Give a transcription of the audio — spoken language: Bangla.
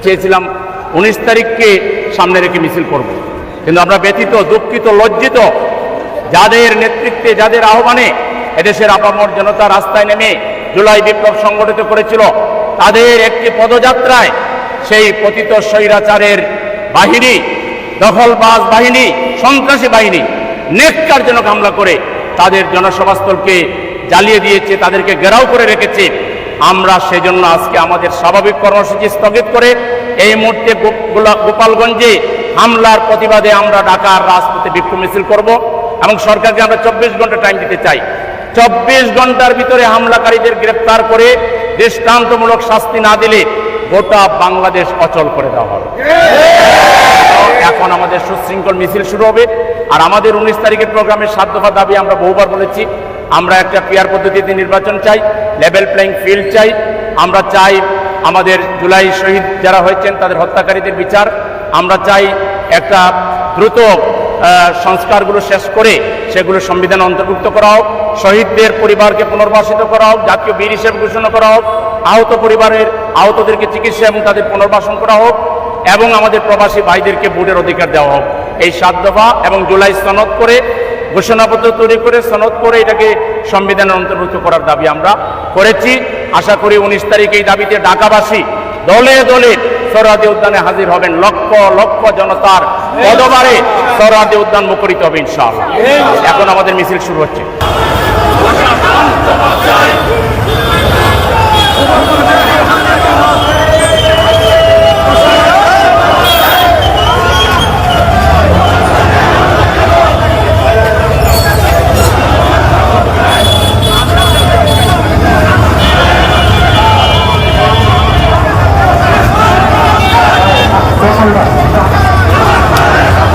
চেয়েছিলাম, উনিশ তারিখকে সামনে রেখে মিছিল করব। কিন্তু আমরা ব্যতীত দুঃখিত, লজ্জিত, যাদের নেতৃত্বে, যাদের আহ্বানে এদেশের আপামর জনতা রাস্তায় নেমে জুলাই বিপ্লব সংগঠিত করেছিল, তাদের একটি পদযাত্রায় সেই পতিত স্বৈরাচারের বাহিনী, দখলবাজ বাহিনী, সন্ত্রাসী বাহিনী নেককারজনক হামলা করে তাদের জনসভাস্থলকে জ্বালিয়ে দিয়েছে, তাদেরকে ঘেরাও করে রেখেছে। আমরা সেজন্য আজকে আমাদের স্বাভাবিক কর্মসূচি স্থগিত করে এই মুহূর্তে গোপালগঞ্জে হামলার প্রতিবাদে আমরা ঢাকার রাজপথে বিক্ষোভ মিছিল করব এবং সরকারকে আমরা চব্বিশ ঘণ্টা টাইম দিতে চাই। চব্বিশ ঘণ্টার ভিতরে হামলাকারীদের গ্রেপ্তার করে দৃষ্টান্তমূলক শাস্তি না দিলে গোটা বাংলাদেশ অচল করে দেওয়া হবে। এখন আমাদের সুশৃঙ্খল মিছিল শুরু হবে আর আমাদের উনিশ তারিখের প্রোগ্রামের দফা দাবি আমরা বহুবার বলেছি। আমরা একটা পিয়ার পদ্ধতিতে নির্বাচন চাই লেভেল প্লেইং ফিল্ড চাই। আমরা চাই আমাদের জুলাই শহীদ যারা হয়েছেন, তাদের হত্যাকারীদের বিচার। আমরা চাই একটা দ্রুত সংস্কারগুলো শেষ করে সেগুলো সংবিধানে অন্তর্ভুক্ত করা হোক, শহীদদের পরিবারকে পুনর্বাসিত করা হোক, জাতীয় বীর হিসেবে ঘোষণা করা হোক, আহত পরিবারের আহতদেরকে চিকিৎসা এবং তাদের পুনর্বাসন করা হোক, এবং আমাদের প্রবাসী ভাইদেরকে ভোটের অধিকার দেওয়া হোক। এই সাত দফা এবং জুলাই সনদ করে ঘোষণাপত্র তৈরি করে সনদ করে এটাকে সংবিধানের অন্তর্ভুক্ত করার দাবি আমরা করেছি। আশা করি উনিশ তারিখ এই দাবিতে ঢাকাবাসী দলে দলে সরহাদি উদ্যানে হাজির হবেন। লক্ষ লক্ষ জনতার পদবারে সরহাদি উদ্যান মুখরিত হবে ইনশাআল্লাহ। এখন আমাদের মিছিল শুরু হচ্ছে।